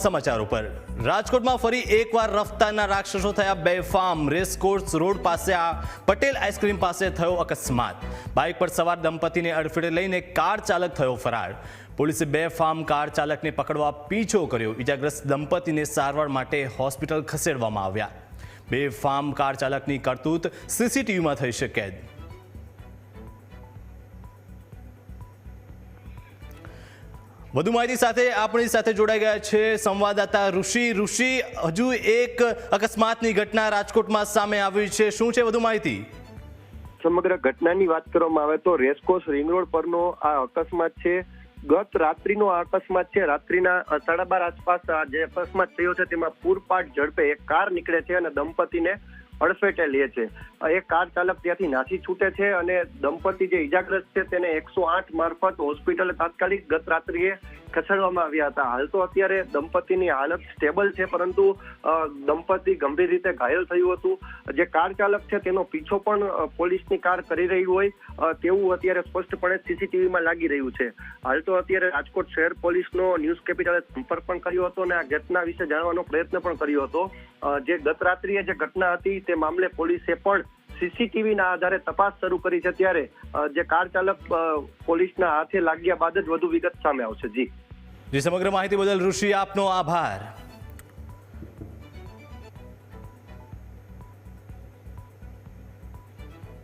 સમાચાર ઉપર. રાજકોટમાં ફરી એકવાર રફતારના રાક્ષસો થયા બેફામ. રેસકોર્સ રોડ પાસે આ પટેલ આઈસ્ક્રીમ પાસે થયો અકસ્માત. બાઇક પર સવાર દંપતીને અડફેટે લઈને કાર ચાલક થયો ફરાર. પોલીસે બેફામ કાર ચાલકને પકડવા પીછો કર્યો. ઇજાગ્રસ્ત દંપતીને સારવાર માટે હોસ્પિટલ ખસેડવામાં આવ્યા. બેફામ કાર ચાલકની કરતૂત સીસીટીવીમાં થઈ છે વધુ માહિતી સાથે આપણી સાથે જોડાઈ ગયા છે સંવાદદાતા ઋષિ. ઋષિ, હજુ એક અકસ્માતની ઘટના રાજકોટમાં સામે આવી છે. શું છે વધુ માહિતી? સમગ્ર ઘટનાની વાત કરવામાં આવે તો રેસકોર્સ રિંગ રોડ પરનો આ અકસ્માત છે. ગત રાત્રિનો આ અકસ્માત છે. રાત્રિના સાડા બાર આસપાસ જે અકસ્માત થયો છે, તેમાં પૂરપાટ ઝડપે એક કાર નીકળે છે અને દંપતીને અડફેટે લે છે. એ કાર ચાલક ત્યાંથી નાસી છૂટે છે અને દંપતી જે ઈજાગ્રસ્ત છે તેને એકસો આઠ મારફત હોસ્પિટલ તાત્કાલિક ગત રાત્રિએ ખસેડવામાં આવ્યા હતા. હાલ તો અત્યારે દંપતીની હાલત સ્ટેબલ છે, પરંતુ દંપતિ ગંભીર રીતે ઘાયલ થયું હતું. જે કાર ચાલક છે, તેનો પીછો પણ પોલીસની કાર કરી રહી હોય તેવું અત્યારે સ્પષ્ટપણે સીસીટીવીમાં લાગી રહ્યું છે. હાલ તો અત્યારે રાજકોટ શહેર પોલીસનો ન્યૂઝ કેપિટલે સંપર્ક પણ કર્યો હતો અને આ ઘટના વિશે જાણવાનો પ્રયત્ન પણ કર્યો હતો. જે ગત રાત્રિએ જે ઘટના હતી, તે મામલે પોલીસે પણ સીસીટીવીના આધારે તપાસ શરૂ કરી છે ત્યારે જે કાર ચાલક પોલીસના હાથે લાગ્યા બાદ જ વધુ વિગત સામે આવશે. જી. જે, સમગ્ર માહિતી બદલ ઋષિ આપનો આભાર.